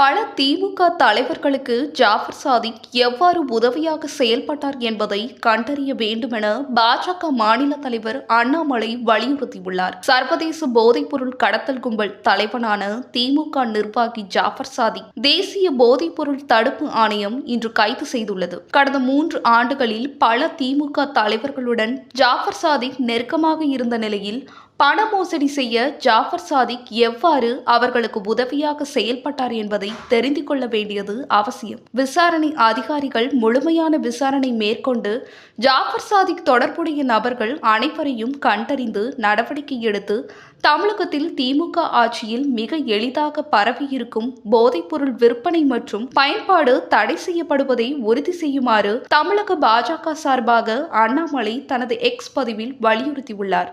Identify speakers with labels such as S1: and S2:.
S1: பல திமுக தலைவர்களுக்கு ஜாஃபர் சாதிக் எவ்வாறு உதவியாக செயல்பட்டார் என்பதை கண்டறிய வேண்டுமென பாஜக மாநில தலைவர் அண்ணாமலை வலியுறுத்தியுள்ளார். சர்வதேச போதைப்பொருள் கடத்தல் கும்பல் தலைவனான திமுக நிர்வாகி ஜாஃபர் சாதிக் தேசிய போதைப்பொருள் தடுப்பு ஆணையம் இன்று கைது செய்துள்ளது. கடந்த மூன்று ஆண்டுகளில் பல திமுக தலைவர்களுடன் ஜாஃபர் சாதிக் நெருக்கமாக இருந்த நிலையில் பண மோசடி செய்ய ஜாஃபர் சாதிக் எவ்வாறு அவர்களுக்கு உதவியாக செயல்பட்டார் என்பதை தெரிந்து கொள்ள வேண்டியது அவசியம். விசாரணை அதிகாரிகள் முழுமையான விசாரணை மேற்கொண்டு ஜாஃபர் சாதிக் தொடர்புடைய நபர்கள் அனைவரையும் கண்டறிந்து நடவடிக்கை எடுத்து தமிழகத்தில் திமுக ஆட்சியில் மிக எளிதாக பரவியிருக்கும் போதைப்பொருள் விற்பனை மற்றும் பயன்பாடு தடை செய்யப்படுவதை உறுதி செய்யுமாறு தமிழக பாஜக சார்பாக அண்ணாமலை தனது எக்ஸ் பதிவில் வலியுறுத்தியுள்ளார்.